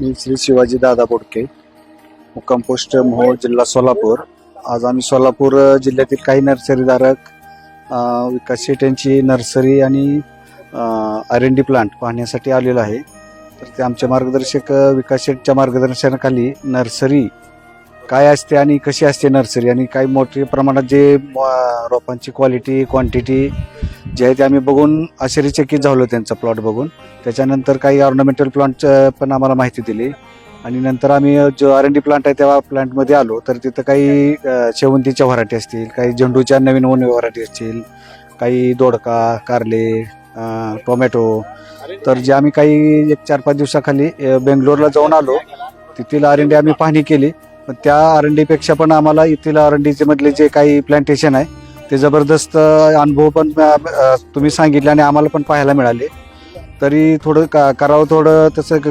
मी श्री शिवाजी दादा बोडके मुक्काम पोस्ट मोहोळ जिल्हा सोलापूर. आज आम्ही सोलापूर जिल्ह्यातील काही नर्सरीधारक विकास शेट यांची नर्सरी आणि आर एन डी प्लांट पाहण्यासाठी आलेलो आहे. तर ते आमचे मार्गदर्शक विकास शेटच्या मार्गदर्शनाखाली नर्सरी काय असते आणि कशी असते नर्सरी? आणि काही मोठ्या प्रमाणात जे रोपांची क्वालिटी क्वांटिटी जे आहे ते आम्ही बघून आश्चर्यचकित झालो त्यांचा प्लॉट बघून. त्याच्यानंतर काही ऑर्नामेंटल प्लांट पण आम्हाला माहिती दिली. आणि नंतर आम्ही जो आर एन डी प्लांट आहे त्या प्लांटमध्ये आलो. तर तिथं काही शेवंतीच्या व्हरायटी असतील काही झेंडूच्या नवीन नवीन व्हरायटी असतील काही दोडका कारले टोमॅटो. तर जे आम्ही काही एक चार पाच दिवसाखाली बेंगलोरला जाऊन आलो. तिथील आर एन डी आम्ही पाहणी केली. पण त्या आर एन डीपेक्षा पण आम्हाला इथील आर एन डीचे मधले जे काही प्लांटेशन आहे ते जबरदस्त अनुभव पण तुम्ही सांगितले आणि आम्हाला पण पाहायला मिळाले. तरी थोडं का करावं थोडं तसं क-